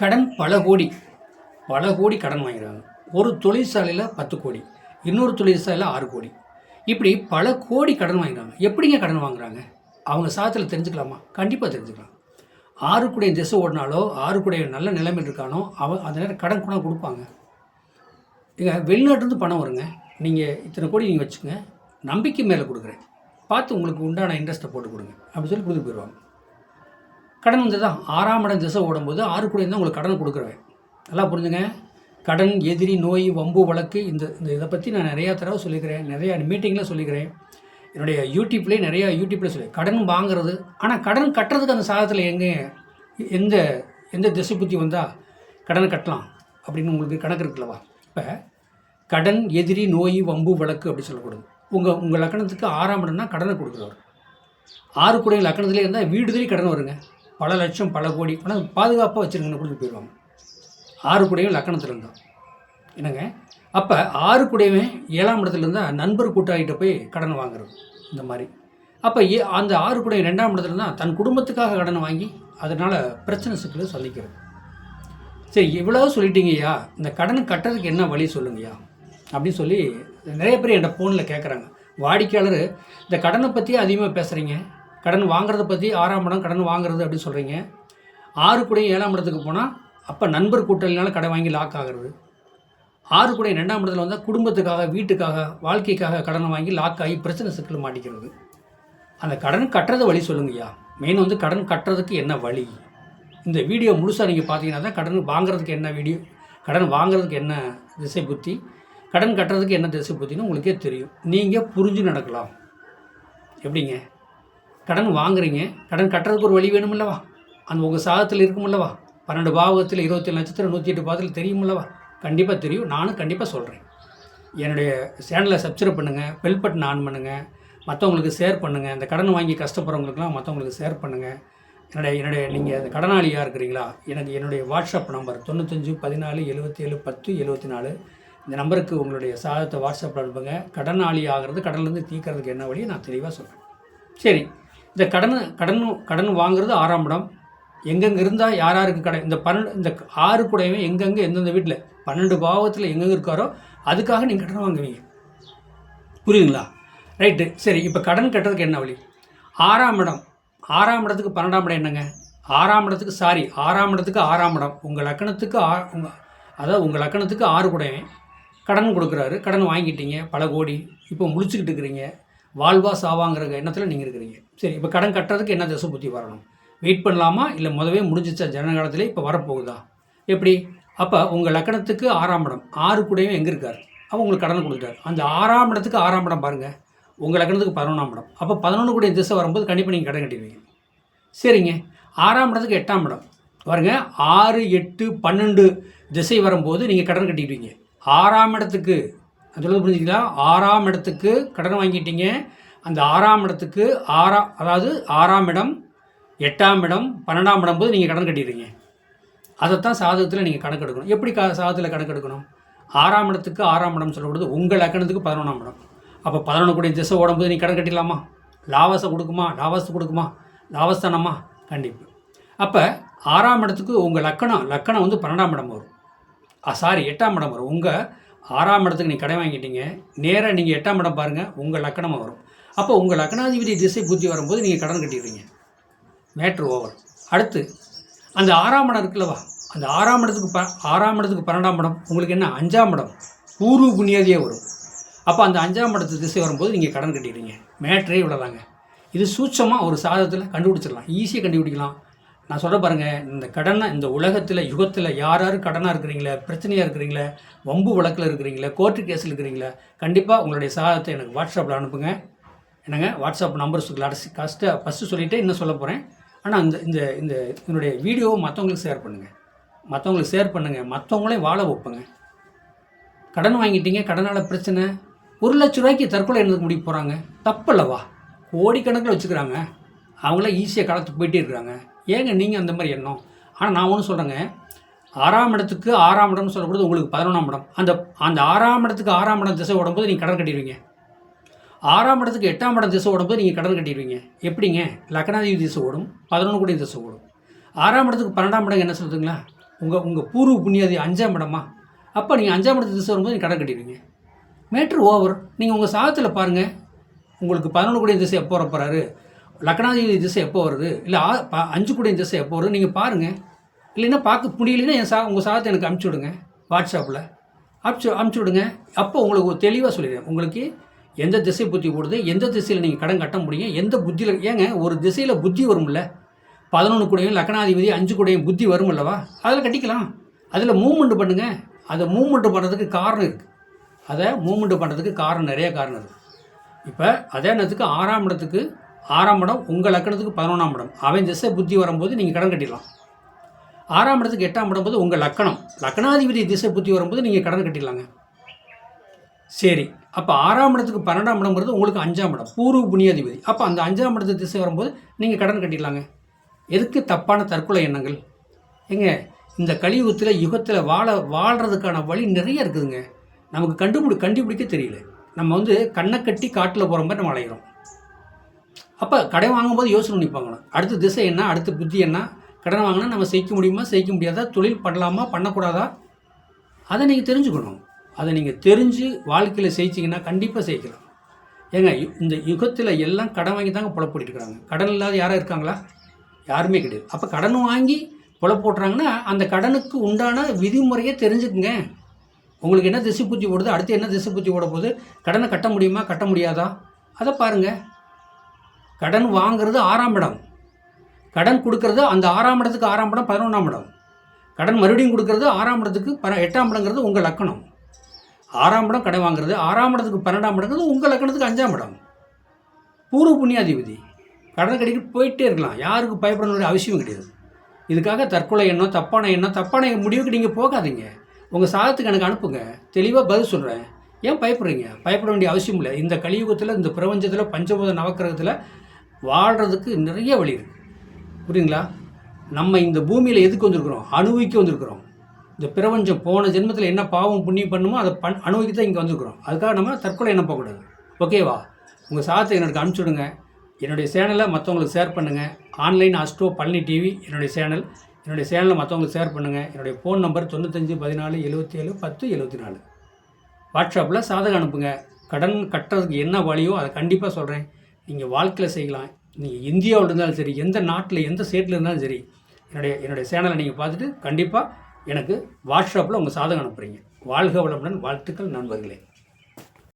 கடன் பல கோடி. பல கோடி கடன் வாங்கிறாங்க ஒரு தொழிற்சாலையில் பத்து கோடி. இன்னொரு தொழிற்சாலையில் ஆறு கோடி. இப்படி பல கோடி கடன் வாங்குறாங்க எப்படிங்க கடன் வாங்குறாங்க? அவங்க சாதத்தில் தெரிஞ்சுக்கலாமா? கண்டிப்பாக தெரிஞ்சுக்கலாம். ஆறு கூடிய திசை ஓடினாலோ ஆறு கூடிய நல்ல நிலைமையில் இருக்கானோ அவன் அந்த நேரம் கடன் கூட கொடுப்பாங்க. இங்கே வெளிநாட்டிலேருந்து பணம் வருங்க. நீங்கள் இத்தனை கோடி நீங்கள் வச்சுக்கோங்க. நம்பிக்கை மேலே கொடுக்குறேன். பார்த்து உங்களுக்கு உண்டான இன்ட்ரெஸ்ட்டை போட்டு கொடுங்க. அப்படின்னு சொல்லி கொடுத்து போயிடுவாங்க. கடன் வந்து தான் ஆறாம் இடம் திசை ஓடும்போது ஆறு கூட தான் உங்களுக்கு கடன் கொடுக்குறேன். நல்லா புரிஞ்சுங்க? கடன் எதிரி நோய் வம்பு வழக்கு இந்த இந்த இதை பற்றி நான் நிறையா தடவை சொல்லிக்கிறேன். நிறையா மீட்டிங்கில் சொல்லிக்கிறேன். என்னுடைய யூடியூப்லேயே நிறையா யூடியூப்பில் சொல்லி கடன் வாங்குறது. ஆனால் கடன் கட்டுறதுக்கு அந்த சாதத்தில் எங்கே எந்த எந்த திசை புத்தி வந்தால் கடனை கட்டலாம் அப்படின்னு உங்களுக்கு கணக்கு இருக்குல்லவா இப்போ கடன் எதிரி நோய் வம்பு வழக்கு அப்படி சொல்லக்கூடாது. உங்கள் உங்கள் லக்கணத்துக்கு ஆறாம் இடம்னா கடனை கொடுக்குறவர். ஆறு கூடிய லக்கணத்திலே இருந்தால் வீடு கடன் வருங்க. பல லட்சம் பல கோடி. ஆனால் பாதுகாப்பாக வச்சுருங்கன்னு கொடுத்து போயிடுவாங்க. ஆறு கூடையும் லக்கணத்தில் இருந்தான் என்னங்க? அப்போ ஆறு கூடையவன் ஏழாம் இடத்துல இருந்தால் நண்பர் கூட்டாகிட்ட போய் கடன் வாங்குறது இந்த மாதிரி. அப்போ ஏ அந்த ஆறு கூடையும் ரெண்டாம் இடத்துல இருந்தால் தன் குடும்பத்துக்காக கடன் வாங்கி அதனால் பிரச்சனை சிக்கலை சந்திக்கிறது. சரி இவ்வளோ சொல்லிட்டீங்கய்யா இந்த கடனை கட்டுறதுக்கு என்ன வழி சொல்லுங்கய்யா அப்படின்னு சொல்லி நிறைய பேர் என்கிட்ட ஃபோனில் கேட்குறாங்க வாடிக்கையாளர் இந்த கடனை பற்றி அதிகமாக பேசுகிறீங்க கடன் வாங்குறத பற்றி ஆறாம் இடம் கடன் வாங்குறது அப்படின்னு சொல்கிறீங்க ஆறு கூட ஏழாம் இடத்துக்கு போனால் அப்போ நண்பர் கூட்டலினால கடன் வாங்கி லாக் ஆகிறது. ஆறு கூட ரெண்டாம் இடத்துல வந்தால் குடும்பத்துக்காக வீட்டுக்காக வாழ்க்கைக்காக கடனை வாங்கி லாக் ஆகி பிரச்சனை சிக்கல் மாட்டிக்கிறது. அந்த கடன் கட்டுறது வழி சொல்லுங்கய்யா மெயின் வந்து கடன் கட்டுறதுக்கு என்ன வழி? இந்த வீடியோ முழுசாக நீங்கள் பார்த்தீங்கன்னா தான் கடன் வாங்குறதுக்கு என்ன வீடியோ கடன் வாங்குறதுக்கு என்ன திசை புத்தி கடன் கட்டுறதுக்கு என்ன திசை புத்தின்னு உங்களுக்கே தெரியும். நீங்கள் புரிஞ்சு நடக்கலாம். எப்படிங்க? கடன் வாங்குறீங்க கடன் கட்டுறதுக்கு ஒரு வழி வேணுமில்லவா? அந்த உங்கள் சாதத்தில் இருக்குமில்லவா? பன்னெண்டு பாவகத்தில் இருபத்தேழு நட்சத்திரம் நூற்றி எட்டு பாதத்தில் தெரியுமில்லவா? கண்டிப்பாக தெரியும் நானும் கண்டிப்பாக சொல்கிறேன் என்னுடைய சேனலை சப்ஸ்கிரைப் பண்ணுங்கள் பெல் பட்டன் ஆன் பண்ணுங்கள் மற்றவங்களுக்கு ஷேர் பண்ணுங்கள் இந்த கடன் வாங்கி கஷ்டப்படுறவங்களுக்குலாம் மற்றவங்களுக்கு ஷேர் பண்ணுங்கள் என்னுடைய என்னுடைய நீங்கள் அந்த கடனாளியாக இருக்கிறீங்களா? எனக்கு என்னுடைய வாட்ஸ்அப் நம்பர் தொண்ணூத்தஞ்சு பதினாலு எழுபத்தி ஏழு பத்து எழுபத்தி நாலு இந்த நம்பருக்கு உங்களுடைய சாதத்தை வாட்ஸ்அப்பில் அனுப்புங்க. கடனாளி ஆகிறது கடன்லேருந்து தீர்க்கறதுக்கு என்ன வழியை நான் தெளிவாக சொல்கிறேன் சரி. இந்த கடன் கடன் கடன் வாங்குறது ஆறாம் இடம். எங்கெங்கே இருந்தால் யார் யாருக்கு கடன்? இந்த பன்னெண்டு இந்த ஆறு கூடவே எங்கெங்கே எந்தெந்த வீட்டில் பன்னெண்டு பாவத்தில் எங்கெங்கே இருக்காரோ அதுக்காக நீங்கள் கடன் வாங்குவீங்க. புரியுதுங்களா? ரைட்டு சரி இப்போ கடன் கட்டுறதுக்கு என்ன வழி? ஆறாம் இடம். ஆறாம் இடத்துக்கு பன்னெண்டாம் இடம் என்னங்க? ஆறாம் இடத்துக்கு சாரி ஆறாம் இடத்துக்கு ஆறாம் இடம். உங்கள் லக்கணத்துக்கு ஆ உங்கள் அதாவது உங்கள் லக்கணத்துக்கு ஆறு கூடவன் கடன் கொடுக்குறாரு. கடன் வாங்கிட்டீங்க பல கோடி. இப்போ முழிச்சுக்கிட்டு இருக்கிறீங்க. வாழ்வா சாவாங்கிற எண்ணத்தில் நீங்கள் இருக்கிறீங்க. சரி இப்போ கடன் கட்டுறதுக்கு என்ன திசை புத்தி வரணும்? வெயிட் பண்ணலாமா? இல்லை முதவே முடிஞ்சிச்சா ஜனகாலத்திலே இப்போ வரப்போகுதா? எப்படி? அப்போ உங்கள் லக்கணத்துக்கு ஆறாம் இடம். ஆறு கூடயும் எங்கே இருக்கார்? அப்போ உங்களுக்கு கடன் கொடுத்துட்டார். அந்த ஆறாம் இடத்துக்கு ஆறாம் இடம் பாருங்கள் உங்கள் லக்கணத்துக்கு பதினொன்றாம் இடம். அப்போ பதினொன்று கூடிய திசை வரும்போது கண்டிப்பாக நீங்கள் கடன் கட்டிடுவீங்க சரிங்க. ஆறாம் இடத்துக்கு எட்டாம் இடம். பாருங்க ஆறு எட்டு பன்னெண்டு திசை வரும்போது நீங்கள் கடன் கட்டிடுவீங்க ஆறாம் இடத்துக்கு நான் சொல்றது புரிஞ்சுங்களா ஆறாம் இடத்துக்கு கடன் வாங்கிட்டீங்க. அந்த ஆறாம் இடத்துக்கு ஆறாம் அதாவது ஆறாம் இடம் எட்டாம் இடம் பன்னெண்டாம் இடம் போது நீங்கள் கடன் கட்டிடுறீங்க. அதைத்தான் சாதகத்தில் நீங்கள் கணக்கெடுக்கணும் எப்படி க சாதகத்தில் கணக்கெடுக்கணும் ஆறாம் இடத்துக்கு ஆறாம் இடம் சொல்லக்கூடாது உங்கள் லக்கணத்துக்கு பதினொன்றாம் இடம். அப்போ பதினொன்று கூடிய திசை ஓடும்போது நீ கடன் கட்டிடலாமா? லாவாசை கொடுக்குமா? லாவாசை கொடுக்குமா? லாவஸ்தானமா கண்டிப்பாக அப்போ ஆறாம் இடத்துக்கு உங்கள் லக்கணம் லக்கணம் வந்து பன்னெண்டாம் இடம் வரும். சாரி எட்டாம் இடம் வரும். உங்கள் ஆறாம் இடத்துக்கு நீங்கள் கடை வாங்கிட்டீங்க நேராக நீங்கள் எட்டாம் இடம் பாருங்கள் உங்கள் லக்கணமாக வரும். அப்போ உங்கள் லக்கணாதிபதி திசை புத்தி வரும்போது நீங்கள் கடன் கட்டிடுவீங்க. மேட்ரு ஓவர் அடுத்து அந்த ஆறாம் இடம் இருக்குல்லவா? அந்த ஆறாம் இடத்துக்கு ப ஆறாம் இடத்துக்கு பன்னெண்டாம் இடம் உங்களுக்கு என்ன? அஞ்சாம் இடம். பூர்வ புண்ணியாதியே வரும். அப்போ அந்த அஞ்சாம் இடத்து திசை வரும்போது நீங்கள் கடன் கட்டிடுறீங்க மேட்ரே இவ்வளோதாங்க இது சூட்சமாக ஒரு சாதத்தில் கண்டுபிடிச்சிடலாம். ஈஸியாக கண்டுபிடிக்கலாம். நான் சொல்ல பாருங்கள் இந்த கடனை இந்த உலகத்தில் யுகத்தில் யார் யார் கடனாக இருக்கிறீங்களே பிரச்சனையாக இருக்கிறீங்களே வம்பு வழக்கில் இருக்கிறீங்களே கோர்ட்டு கேஸில் இருக்கிறீங்களே கண்டிப்பாக உங்களுடைய சாதத்தை எனக்கு வாட்ஸ்அப்பில் அனுப்புங்க. என்னங்க? வாட்ஸ்அப் நம்பர் கடைசி கஷ்ட ஃபஸ்ட்டு சொல்லிவிட்டு இன்னும் சொல்ல போகிறேன் ஆனால் இந்த இந்த இந்த என்னுடைய வீடியோவை மற்றவங்களுக்கு ஷேர் பண்ணுங்கள் மற்றவங்களுக்கு ஷேர் பண்ணுங்கள் மற்றவங்களையும் வாழ வைப்பங்க. கடன் வாங்கிட்டீங்க கடனால் பிரச்சனை. ஒரு லட்ச ரூபாய்க்கு தற்கொலை எழுந்துக்க முடிக்க போகிறாங்க தப்பல்லவா கோடிக்கணக்கில் வச்சுக்கிறாங்க. அவங்களாம் ஈஸியாக கடத்து போயிட்டே இருக்கிறாங்க. ஏங்க நீங்கள் அந்த மாதிரி எண்ணம்? ஆனால் நான் ஒன்று சொல்கிறேங்க ஆறாம் இடத்துக்கு ஆறாம் இடம்னு சொல்லக்கூடாது உங்களுக்கு பதினொன்றாம் இடம். அந்த அந்த ஆறாம் இடத்துக்கு ஆறாம் இடம் திசை ஓடும்போது நீங்கள் கடன் கட்டிடுவீங்க. ஆறாம் இடத்துக்கு எட்டாம் இடம் திசை ஓடும்போது நீங்கள் கடன் கட்டிடுவீங்க. எப்படிங்க? லக்னாதிபதி திசை ஓடும் பதினொன்று கோடி திசை ஓடும். ஆறாம் இடத்துக்கு பன்னெண்டாம் இடம் என்ன சொல்லுதுங்களா உங்கள் உங்கள் பூர்வ புண்ணியாதி அஞ்சாம் இடமா? அப்போ நீங்கள் அஞ்சாம் இடத்துக்கு திசை வரும்போது நீங்கள் கடன் கட்டிடுவீங்க. Matter over. நீங்கள் உங்கள் சாதத்தில் பாருங்கள் உங்களுக்கு பதினொன்று கூடிய திசை எப்போ போகிறாரு லக்னாதிபதி திசை எப்போ வருது? இல்லை ஆ அஞ்சு கூடிய திசை எப்போ வருது? நீங்கள் பாருங்கள் இல்லைன்னா பார்க்க முடியலன்னா என் சா உங்கள் சாதத்தை எனக்கு அனுப்பிச்சி விடுங்க. வாட்ஸ்அப்பில் அனுப்பிச்சு அனுப்பிச்சி விடுங்க. அப்போ உங்களுக்கு தெளிவாக சொல்லிடுறேன் உங்களுக்கு எந்த திசை புத்தி போடுது? எந்த திசையில் நீங்கள் கடன் கட்ட முடியும்? எந்த புத்தியில் ஏங்க ஒரு திசையில் புத்தி வரும்ல? பதினொன்று கூடையும் லக்னாதிபதி அஞ்சு கூடையும் புத்தி வரும் அல்லவா? அதில் கட்டிக்கலாம். அதில் மூவ்மெண்ட் பண்ணுங்கள் அதை மூவ்மெண்ட் பண்ணுறதுக்கு காரணம் இருக்குது அதை மூவ்மெண்ட் பண்ணுறதுக்கு காரணம் நிறைய காரணம் இருக்குது இப்போ அதே நேரத்துக்கு ஆறாம் இடத்துக்கு ஆறாம் இடம் உங்கள் லக்கணத்துக்கு பதினொன்றாம் இடம். அவன் திசை புத்தி வரும்போது நீங்கள் கடன் கட்டிடலாம். ஆறாம் இடத்துக்கு எட்டாம் இடம் போது உங்கள் லக்கணம். லக்னாதிபதி திசை புத்தி வரும்போது நீங்கள் கடன் கட்டிடலாங்க. சரி. அப்போ ஆறாம் இடத்துக்கு பன்னெண்டாம் இடம்ங்கிறது உங்களுக்கு அஞ்சாம் இடம். பூர்வ புண்ணியாதிபதி. அப்போ அந்த அஞ்சாம் இடத்து திசை வரும்போது நீங்கள் கடன் கட்டிடலாங்க. எதுக்கு தப்பான தற்கொலை எண்ணங்கள்? ஏங்க இந்த கலியுகத்தில் யுகத்தில் வாழ வாழ்கிறதுக்கான வழி நிறைய இருக்குதுங்க. நமக்கு கண்டுபிடி கண்டுபிடிக்க தெரியல. நம்ம வந்து கண்ணை கட்டி காட்டில் போகிற மாதிரி நம்ம அலைகிறோம் அப்போ கடை வாங்கும்போது யோசனை பண்ணி பார்க்கணும் அடுத்த திசை என்ன அடுத்த புத்தி என்ன? கடன் வாங்கினா நம்ம செய்ய முடியுமா செய்ய முடியாதா? தொழில் பண்ணலாமா பண்ணக்கூடாதா? அதை நீங்கள் தெரிஞ்சுக்கணும். அதை நீங்கள் தெரிஞ்சு வாழ்க்கையில் ஜெயிச்சிங்கன்னா கண்டிப்பாக செய்யலாம். ஏங்க இந்த யுகத்தில் எல்லாம் கடன் வாங்கி தாங்க புலப்போட்டிட்டு இருக்காங்க. கடன் இல்லாத யாரும் இருக்காங்களா? யாருமே கிடையாது. அப்போ கடன் வாங்கி புல போட்டுறாங்கன்னா அந்த கடனுக்கு உண்டான விதிமுறையை தெரிஞ்சுக்குங்க. உங்களுக்கு என்ன திசை பூச்சி போடுது அடுத்து என்ன திசை பூச்சி போட போகுது? கடனை கட்ட முடியுமா கட்ட முடியாதா? அதை பாருங்கள் கடன் வாங்குறது ஆறாம் இடம். கடன் கொடுக்கறது அந்த ஆறாம் இடத்துக்கு ஆறாம் இடம் பதினொன்றாம் இடம். கடன் மறுபடியும் கொடுக்கறது ஆறாம் இடத்துக்கு பர எட்டாம் இடங்கிறது உங்கள் லக்கணம். ஆறாம் இடம் கடன் வாங்குறது ஆறாம் இடத்துக்கு பன்னெண்டாம் இடங்கிறது உங்கள் லக்கணத்துக்கு அஞ்சாம் இடம். பூர்வ புண்ணியாதிபதி. கடன் கடைக்கு போயிட்டே இருக்கலாம். யாருக்கு பயப்பட வேண்டிய அவசியம் கிடையாது. இதுக்காக தற்கொலை எண்ணம் தப்பான எண்ணம் தப்பான முடிவுக்கு நீங்கள் போகாதீங்க. உங்கள் சாதத்துக்கு எனக்கு அனுப்புங்க. தெளிவாக பதில் சொல்கிறேன் ஏன் பயப்படுறீங்க? பயப்பட வேண்டிய அவசியம் இல்லை. இந்த கலியுகத்தில் இந்த பிரபஞ்சத்தில் பஞ்சபூத நவக்கிரகத்தில் வாழ்கிறதுக்கு நிறைய வழி இருக்குது புரியுங்களா? நம்ம இந்த பூமியில் எதுக்கு வந்திருக்கிறோம்? அணுவிக்க வந்திருக்கிறோம். இந்த பிரபஞ்சம் போன ஜென்மத்தில் என்ன பாவம் புண்ணியம் பண்ணுமோ அதை பண் அனுபவிக்க தான் இங்கே வந்திருக்கிறோம். அதுக்காக நம்ம தற்கொலை என்ன போகக்கூடாது? ஓகேவா உங்கள் சாதத்தை எனக்கு அனுப்பிச்சுடுங்க என்னுடைய சேனலை மற்றவங்களுக்கு ஷேர் பண்ணுங்கள் ஆன்லைன் அஸ்ட்ரோ பழனி டிவி என்னுடைய சேனல். என்னுடைய சேனலை மற்றவங்களுக்கு ஷேர் பண்ணுங்கள் என்னுடைய ஃபோன் நம்பர் தொண்ணூத்தஞ்சு பதினாலு எழுபத்தி ஏழு பத்து எழுபத்தி நாலு வாட்ஸ்அப்பில் சாதகம் அனுப்புங்க. கடன் கட்டுறதுக்கு என்ன வழியோ அதை கண்டிப்பாக சொல்கிறேன் நீங்கள் வாழ்க்கையில் செய்யலாம். நீங்கள் இந்தியாவில் இருந்தாலும் சரி எந்த நாட்டில் எந்த ஸ்டேட்டில் இருந்தாலும் சரி என்னுடைய என்னுடைய சேனலை நீங்கள் பார்த்துட்டு கண்டிப்பாக எனக்கு வாட்ஸ்அப்பில் உங்கள் சாதகம் அனுப்புகிறீங்க வாழ்க வளமுடன் வாழ்த்துக்கள் நண்பர்களே.